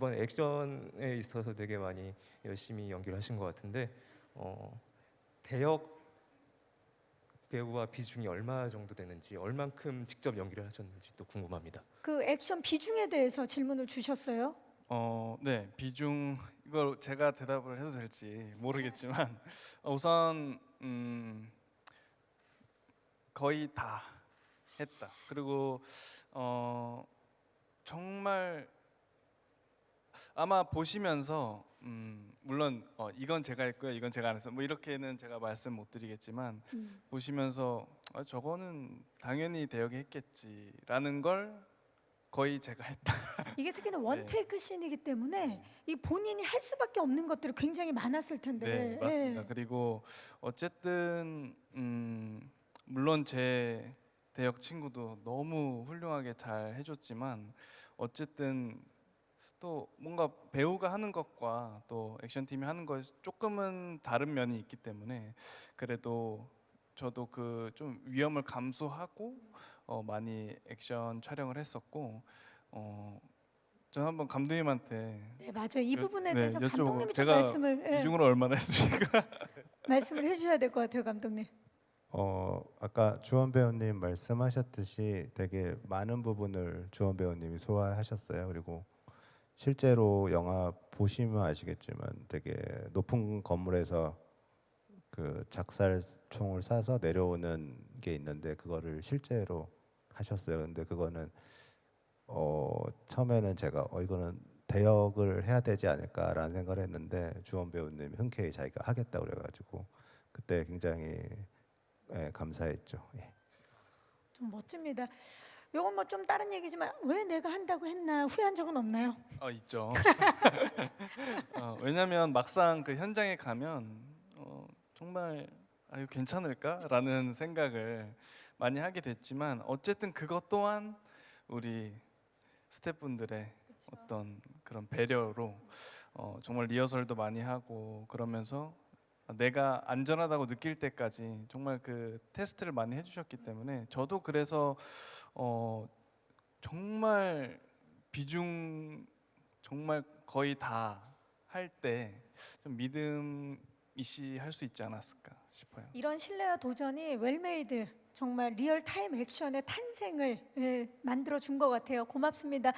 이번 액션에 있어서 되게 많이 열심히 연기를 하신 것 같은데 어, 대역 배우와 비중이 얼마 정도 되는지 얼만큼 직접 연기를 하셨는지 또 궁금합니다. 그 액션 비중에 대해서 질문을 주셨어요. 어, 네 비중 이걸 제가 대답을 해도 될지 모르겠지만 어, 우선 음, 거의 다 했다. 그리고 어, 정말 아마 보시면서 음, 물론 어, 이건 제가 했고요, 이건 제가 안 했어. 뭐 이렇게는 제가 말씀 못 드리겠지만 음. 보시면서 아, 저거는 당연히 대역이 했겠지라는 걸 거의 제가 했다. 이게 특히나 원테이크 씬이기 때문에 이 본인이 할 수밖에 없는 것들이 굉장히 많았을 텐데. 네 맞습니다. 예. 그리고 어쨌든 음, 물론 제 대역 친구도 너무 훌륭하게 잘 해줬지만 어쨌든 또 뭔가 배우가 하는 것과 또 액션 팀이 하는 것이 조금은 다른 면이 있기 때문에 그래도 저도 그 좀 위험을 감수하고 어, 많이 액션 촬영을 했었고 어, 저 한번 감독님한테 네 맞아요. 이 여- 부분에 네, 대해서 여쭤보고 감독님이 좀 제가 말씀을 예, 비중으로 얼마나 했습니까? 말씀을 해주셔야 될 것 같아요, 감독님. 어 아까 주원 배우님 말씀하셨듯이 되게 많은 부분을 주원 배우님이 소화하셨어요. 그리고 실제로 영화 보시면 아시겠지만 되게 높은 건물에서 그 작살총을 쏴서 내려오는 게 있는데 그거를 실제로 하셨어요. 근데 그거는 어 처음에는 제가 어 이거는 대역을 해야 되지 않을까라는 생각을 했는데 주원 배우님이 흔쾌히 자기가 하겠다 그래가지고 그때 굉장히 예, 감사했죠. 예. 좀 멋집니다. 요건 뭐 좀 다른 얘기지만 왜 내가 한다고 했나 후회한 적은 없나요? 어 있죠. 어, 왜냐하면 막상 그 현장에 가면 어, 정말 아유 괜찮을까라는 생각을 많이 하게 됐지만 어쨌든 그것 또한 우리 스태프분들의 어떤 그런 배려로 어, 정말 리허설도 많이 하고 그러면서 내가 안전하다고 느낄 때까지 정말 그 테스트를 많이 해주셨기 때문에 저도 그래서 어, 정말 비중 정말 거의 다 할 때 좀 믿음 이시 할 수 있지 않았을까 싶어요. 이런 신뢰와 도전이 웰메이드 정말 리얼 타임 액션의 탄생을 예, 만들어 준 것 같아요. 고맙습니다.